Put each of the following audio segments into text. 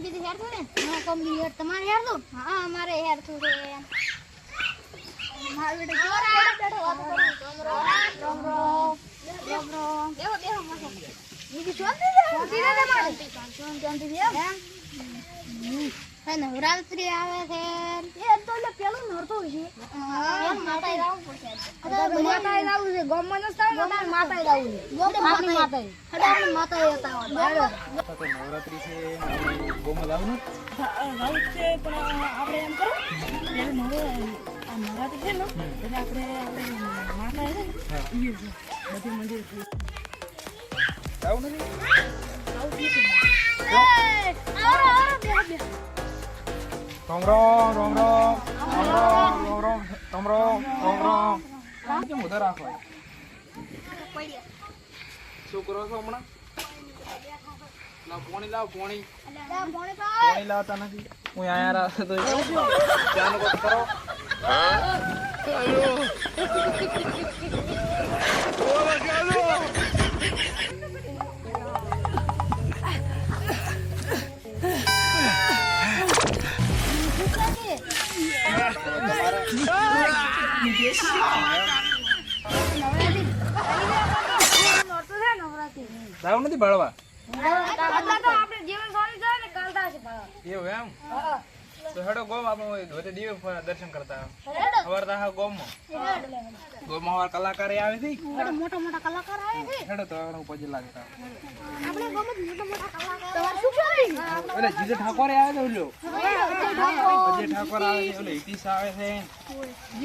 કોમ હેર થયું ને નો હેર તમારે હેર થયું હા અમારે હેર થયું છે. મારું બેટા જોર આવે બેટા વાત કરો. રોમરો રોમરો રોમરો બેહો બેહો માથે બીજી શાંતિ દે શાંતિ દે મારે શાંતિ શાંતિ દે એમ? નવરાત્રી આવે છે. એ તો એટલે પેલું નોરતું છે. માતા લાવું પડશે માતા લાવું છે. ગોમ મને માતા માતા રોમ રોમ રોમ રોમ રોમ રોમ રોમ રોમ રોમ રોમ રોમ રોમ કેમ ઉધર રાખો શું કરો છો હમણાં? લાવ પોણી લાવ પોણી પોણી લાવતા નથી. હું અહીંયા રાખ તો ચાનો કોક કરો. લાવ નથી ભળવા? એવું એમ? તો હેડો ગોમ આપણે વધે દીવે દર્શન કરતા ખબર તા ગોમ ગોમ હવાર કલાકાર આવે છે મોટા મોટા કલાકાર આવે છે. હેડો તો આગળ પછી લાગતા આપણે ગોમ મોટા મોટા કલાકાર. તમારે શું કરે ઓલે જીજે ઠાકોર આવે છે ઓલો જીજે ઠાકોર. આવે છે ઓલે હિતીશ આવે છે.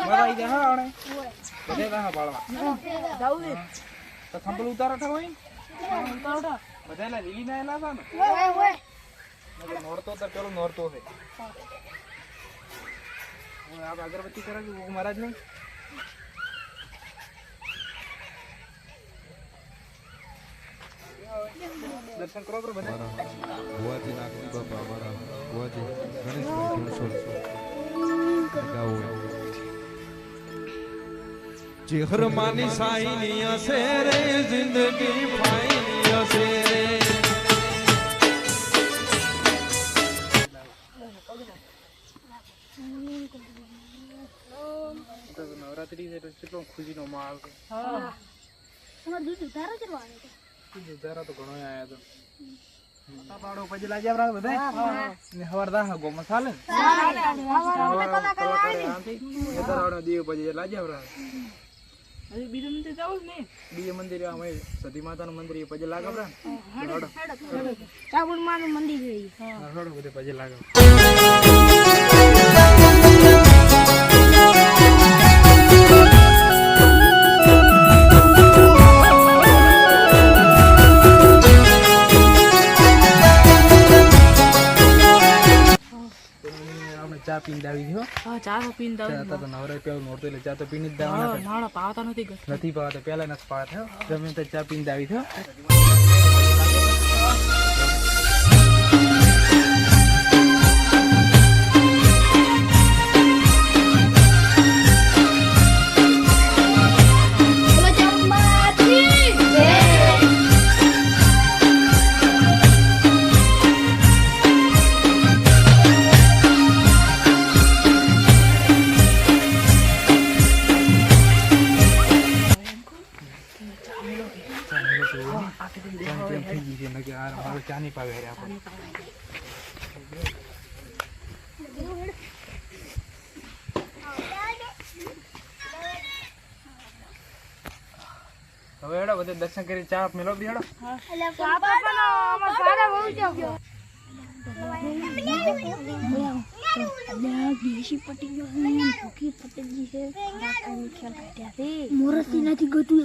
બરાઈ આવી હા આવડે બધે તા પાડવા તો થંભલ ઉતારો થા હોય બધા લીલી ના એલા હતા ને ઓય ઓય. નોરતો તો પેલો નોરતો અગરબત્તી કરાવી મહારાજ ને દર્શન કરો કરો બધા માની સાઈ ની અસે રે, જિંદગી ફાઈ તો નવરાત્રી છે તો કેટલો ખુશીનો આવતો હા તમારે દૂધ ઉધારા કરવા આવ્યો હતો દૂધ ઉધારા તો ઘણો આવ્યા હતો પાડો પછી લાગ્યા બરાબર બધા ને હવાર દા હગો મસાલે દીવ પછી લાગ્યા બરાબર બીજું મંદિર જવું ને બીજે મંદિર અમે સતી માતાનું મંદિર પછી લાગે બરાબર ચાબુડ માનું મંદિર જોઈએ હડો બધે પછી લાગે પીન દાવી ગયો. હા ચા તો પીન દાવી ચા તો નવરે ચા તો પીની જ દાવ નથી નથી પાવતા પેલા નથી પાવતા. જમીન તો ચા પીન દાવી થયો. ચાની પાવે હવે હેડો બધે દર્શન કરી ચા મેલો બી હેડો. મુરત નથી ગતું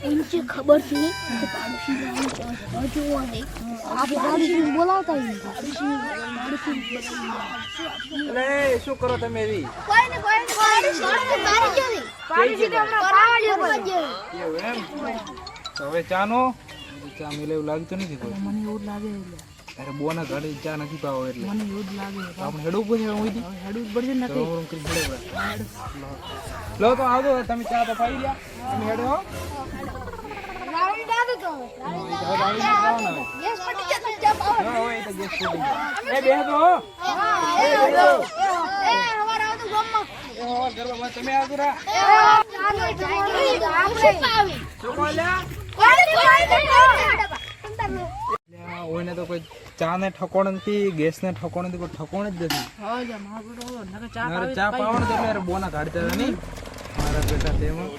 એમ છે ખબર છે કે પાડોશી બોલાવતા અરે શું કરો તમે એવી? કોઈ ને કોઈ પાડોશી મારી જેવી પાડોશી તો હમણાં પાવા જેવી એમ? તો હવે ચાનો ચા મિલે એવું લાગતું નથી કોઈ. મને એવું લાગે તારે બોના ઘરે ચા નથી પાવો એટલે. મને એવું જ લાગે. આપણે હેડું પડશે હું હેડું જ પડશે નથી હું કરી હેડે લો તો આવજો તમે ચા તો પાઈ ગયા તમે હેડો તમે આવજો તો કોઈ ચા ને ઠકોણ નથી ગેસ ને ઠકોણ નથી કોઈ ઠકોણ જ નથી. ચા પાવણ પાવી એટલે બોના કાઢતા નહીં. મારા બેટા તેમાં.